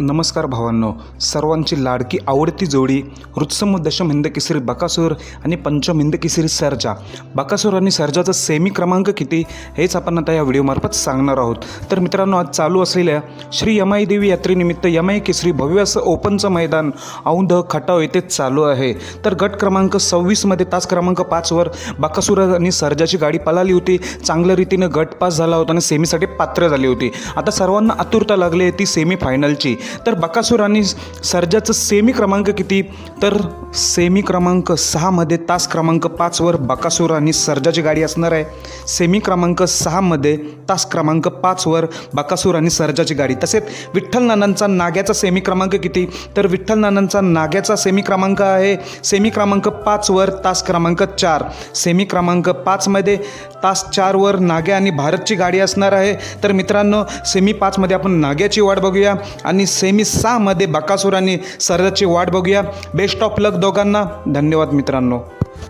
नमस्कार भावांनो. सर्वांची लाडकी आवडती जोडी रुत्सम दशम हिंदकेसरी बकासूर आणि पंचम हिंदकेसरी सर्जा. बकासूर आणि सर्जाचा सेमी क्रमांक किती हेच आपण आता या व्हिडिओमार्फत सांगणार आहोत. तर मित्रांनो आज चालू असलेल्या श्री यमाई देवी यात्रेनिमित्त यमाई केसरी भव्य असं ओपनचं मैदान औंध खटाव येथे चालू आहे. तर गट क्रमांक सव्वीसमध्ये तास क्रमांक पाचवर बकासूर आणि सर्जाची गाडी पळाली होती. चांगल्या रीतीनं गट पास झाला होता आणि सेमीसाठी पात्र झाली होती. आता सर्वांना आतुरता लागली आहे ती सेमी फायनलची तर बकासूर आणि सर्जाचं सेमी क्रमांक किती? तर सेमी क्रमांक सहामध्ये तास क्रमांक पाचवर बकासूर आणि सर्जाची गाडी असणार आहे. सेमी क्रमांक सहामध्ये तास क्रमांक पाचवर बकासूर आणि सर्जाची गाडी. तसेच विठ्ठल नानांचा नाग्याचा सेमी क्रमांक किती? तर विठ्ठल नानांचा नाग्याचा सेमी क्रमांक आहे. सेमी क्रमांक पाचवर तास क्रमांक चार. सेमी क्रमांक पाचमध्ये तास चारवर नाग्या आणि भारतची गाडी असणार आहे. तर मित्रांनो सेमी पाचमध्ये आपण नाग्याची वाट बघूया. आणि सेमी सहामध्ये बकासूर आणि सरदाची वाट बघूया. बेस्ट ऑफ लक दोघांना. धन्यवाद मित्रांनो.